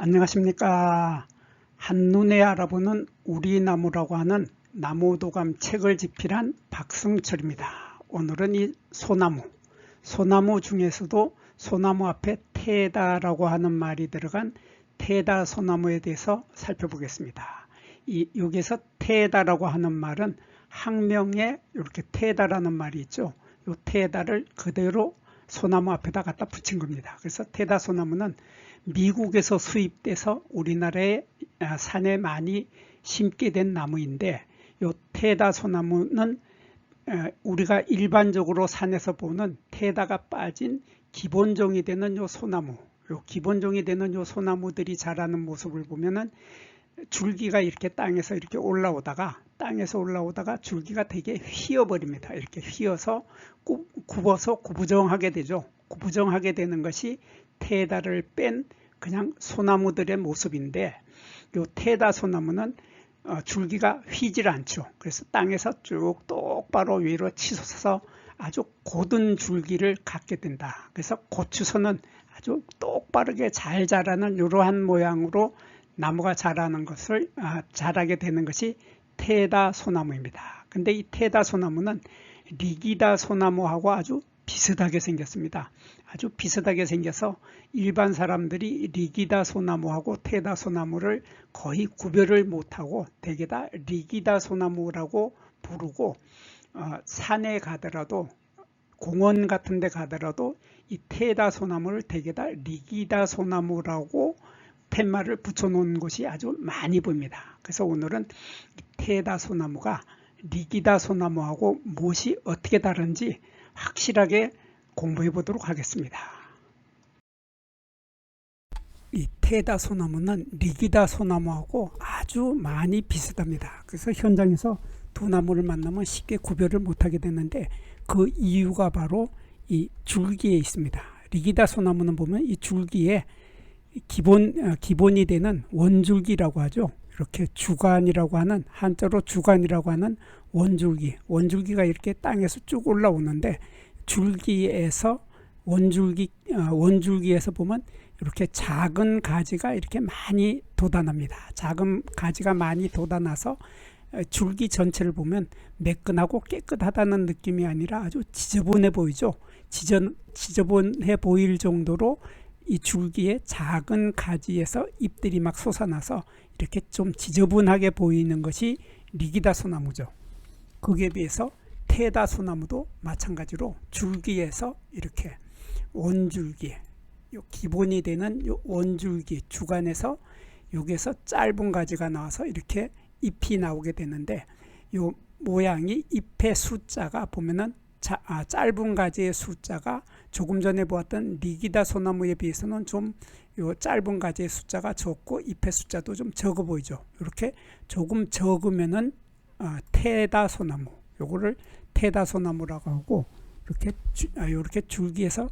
안녕하십니까. 한눈에 알아보는 우리 나무라고 하는 나무도감 책을 집필한 박승철입니다. 오늘은 이 소나무, 소나무 중에서도 소나무 앞에 테다라고 하는 말이 들어간 테다 소나무에 대해서 살펴보겠습니다. 이 여기서 테다라고 하는 말은 학명에 이렇게 테다라는 말이 있죠. 이 테다를 그대로 소나무 앞에다 갖다 붙인 겁니다. 그래서 테다 소나무는 미국에서 수입돼서 우리나라의 아, 산에 많이 심게 된 나무인데 이 테다 소나무는 아, 우리가 일반적으로 산에서 보는 테다가 빠진 기본종이 되는 요 소나무 요 기본종이 되는 요 소나무들이 자라는 모습을 보면은 줄기가 이렇게 땅에서 이렇게 올라오다가 땅에서 올라오다가 줄기가 되게 휘어버립니다. 이렇게 휘어서 굽어서 구부정하게 되죠. 구부정하게 되는 것이 테다를 뺀 그냥 소나무들의 모습인데 이 테다 소나무는 어, 줄기가 휘질 않죠. 그래서 땅에서 쭉 똑바로 위로 치솟아서 아주 곧은 줄기를 갖게 된다. 그래서 고추선은 아주 똑바르게 잘 자라는 이러한 모양으로 나무가 자라는 것을 아, 자라게 되는 것이 테다 소나무입니다. 근데 이 테다 소나무는 리기다 소나무하고 아주 비슷하게 생겼습니다. 아주 비슷하게 생겨서 일반 사람들이 리기다 소나무하고 테다 소나무를 거의 구별을 못하고 대개 다 리기다 소나무라고 부르고 어, 산에 가더라도 공원 같은 데 가더라도 이 테다 소나무를 대개 다 리기다 소나무라고 팻말을 붙여놓은 곳이 아주 많이 보입니다. 그래서 오늘은 테다 소나무가 리기다 소나무하고 무엇이 어떻게 다른지 확실하게 공부해 보도록 하겠습니다. 이 테다 소나무는 리기다 소나무하고 아주 많이 비슷합니다. 그래서 현장에서 두 나무를 만나면 쉽게 구별을 못하게 되는데 그 이유가 바로 이 줄기에 있습니다. 리기다 소나무는 보면 이 줄기에 기본 어, 기본이 되는 원줄기라고 하죠. 이렇게 주간이라고 하는 한자로 주간이라고 하는 원줄기 원줄기가 이렇게 땅에서 쭉 올라오는데 줄기에서 원줄기 어, 원줄기에서 보면 이렇게 작은 가지가 이렇게 많이 돋아납니다. 작은 가지가 많이 돋아나서 어, 줄기 전체를 보면 매끈하고 깨끗하다는 느낌이 아니라 아주 지저분해 보이죠. 지저, 지저분해 보일 정도로 이 줄기의 작은 가지에서 잎들이 막 솟아나서 이렇게 좀 지저분하게 보이는 것이 리기다 소 나무죠. 거기에 비해서 테다 소 나무도 마찬가지로 줄기에서 이렇게 원줄기 요 기본이 되는 요 원줄기 주간에서 여기에서 짧은 가지가 나와서 이렇게 잎이 나오게 되는데 요 모양이 잎의 숫자가 보면은 자, 아, 짧은 가지의 숫자가 조금 전에 보았던 리기다 소나무에 비해서는 좀 요 짧은 가지의 숫자가 적고 잎의 숫자도 좀 적어 보이죠. 이렇게 조금 적으면은 아, 테다 소나무 요거를 테다 소나무라고 하고 이렇게 주, 아, 이렇게 줄기에서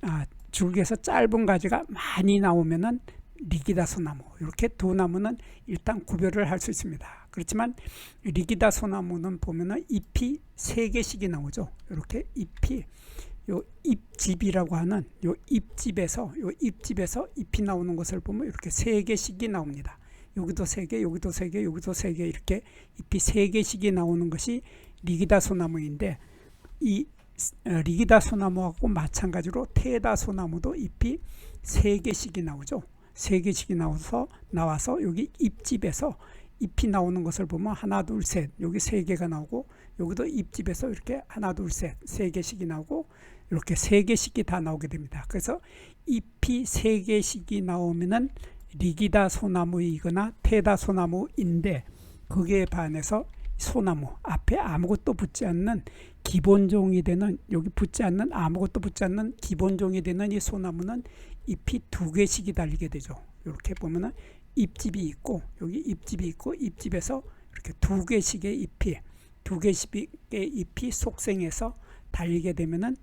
아, 줄기에서 짧은 가지가 많이 나오면은 리기다 소 나무 이렇게 두 나무는 일단 구별을 할 수 있습니다. 그렇지만 리기다 소 나무는 보면은 잎이 세 개씩이 나오죠. 이렇게 잎이 요 잎집이라고 하는 요 잎집에서 요 잎집에서 잎이 나오는 것을 보면 이렇게 세 개씩이 나옵니다. 여기도 세 개, 여기도 세 개, 여기도 세 개 이렇게 잎이 세 개씩이 나오는 것이 리기다 소 나무인데 이 어, 리기다 소 나무하고 마찬가지로 테다 소 나무도 잎이 세 개씩이 나오죠. 세 개씩이 나와서 나와서 여기 잎집에서 잎이 나오는 것을 보면 하나 둘 셋 여기 세 개가 나오고 여기도 잎집에서 이렇게 하나 둘 셋 세 개씩이 나오고 이렇게 세 개씩이 다 나오게 됩니다. 그래서 잎이 세 개씩이 나오면은 리기다 소나무이거나 테다 소나무인데 거기에 반해서 소나무 앞에 아무것도 붙지 않는 기본종이 되는 여기 붙지 않는 아무것도 붙지 않는 기본종이 되는 이 소나무는 잎이 두 개씩이 달리게 되죠. 이렇게 보면은 잎집이 있고 여기 잎집이 있고 잎집에서 이렇게 두 개씩의 잎이 두 개씩의 잎이 속생해서 달리게 되면은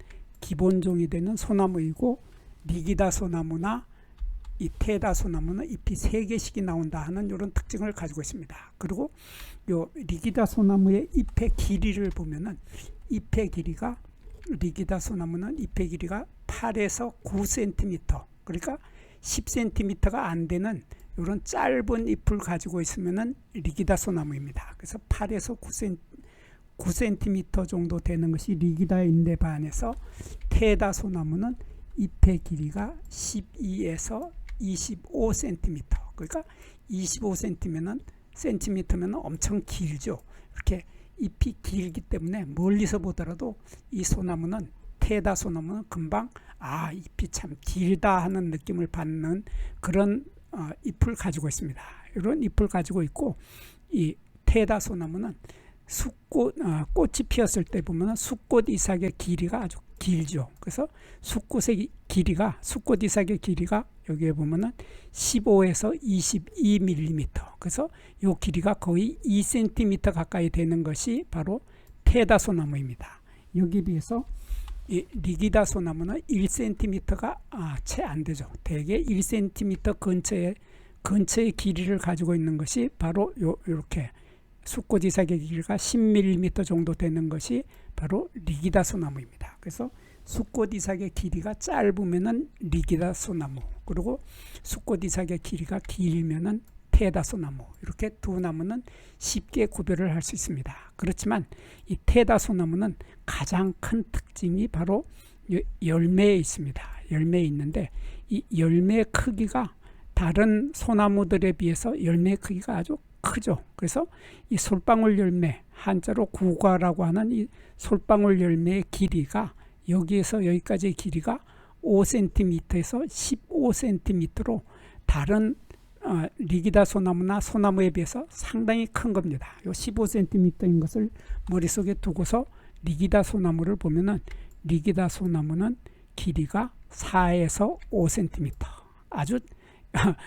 기본종이 되는 소나무이고 리기다 소나무나 이 테다 소나무는 잎이 세 개씩이 나온다 하는 이런 특징을 가지고 있습니다. 그리고 요 리기다 소나무의 잎의 길이를 보면은 잎의 길이가 리기다 소나무는 잎의 길이가 8에서 9cm 그러니까 10cm가 안 되는 이런 짧은 잎을 가지고 있으면은 리기다 소나무입니다. 그래서 8에서 9cm 9cm 정도 되는 것이 리기다 인데 반해서 테다 소 나무는 잎의 길이가 12에서 25cm. 그러니까 25cm면은 센티미터면 엄청 길죠. 이렇게 잎이 길기 때문에 멀리서 보더라도 이 소나무는 테다 소나무는 금방 아 잎이 참 길다 하는 느낌을 받는 그런 어, 잎을 가지고 있습니다. 이런 잎을 가지고 있고 이 테다 소나무는 숫꽃 어, 꽃이 피었을 때 보면 숫꽃 이삭의 길이가 아주 길죠. 그래서 숫꽃의 길이가 숫꽃 이삭의 길이가 여기에 보면은 15에서 22mm. 그래서 요 길이가 거의 2cm 가까이 되는 것이 바로 테다 소 나무입니다. 여기에 비해서 이 리기다 소 나무는 1cm가 아, 채 안 되죠. 대개 1cm 근처에 근처의 길이를 가지고 있는 것이 바로 요 이렇게 이삭의 길이가 10mm 정도 되는 것이 바로 리기다 소 나무입니다. 그래서 이삭의 길이가 짧으면은 리기다 소 나무 그리고 이삭의 길이가 길면은 테다 소 나무 이렇게 두 나무는 쉽게 구별을 할 수 있습니다. 그렇지만 이 테다 소 나무는 가장 큰 특징이 바로 여- 열매에 있습니다. 열매에 있는데 이 열매 크기가 다른 소나무들에 비해서 열매 크기가 아주 크죠. 그래서 이 솔방울 열매 한자로 구과라고 하는 이 솔방울 열매의 길이가 여기에서 여기까지의 길이가 5cm에서 15cm로 다른 어, 리기다 소나무나 소나무에 비해서 상당히 큰 겁니다. 요 15cm인 것을 머릿속에 두고서 리기다 소나무를 보면은 리기다 소나무는 길이가 4에서 5cm. 아주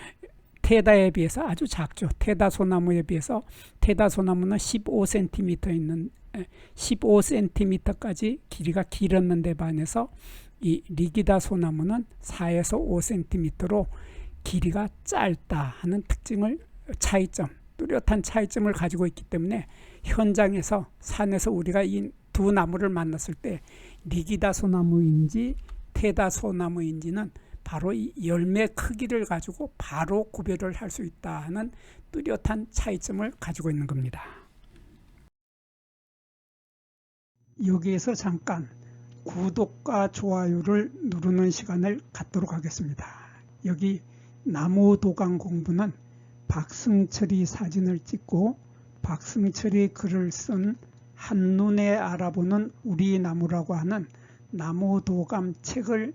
테다에 비해서 아주 작죠. 테다 소나무에 비해서 테다 소나무는 15cm 있는 15cm까지 길이가 길었는데 반해서 이 리기다 소나무는 4에서 5cm로 길이가 짧다 하는 특징을 차이점 뚜렷한 차이점을 가지고 있기 때문에 현장에서 산에서 우리가 이 두 나무를 만났을 때 리기다 소나무인지 테다 소나무인지는 바로 이 열매 크기를 가지고 바로 구별을 할 수 있다 하는 뚜렷한 차이점을 가지고 있는 겁니다. 여기에서 잠깐 구독과 좋아요를 누르는 시간을 갖도록 하겠습니다. 여기 나무 도강 공부는 박승철이 사진을 찍고 박승철이 글을 쓴 한눈에 알아보는 우리 나무라고 하는 나무 도감 책을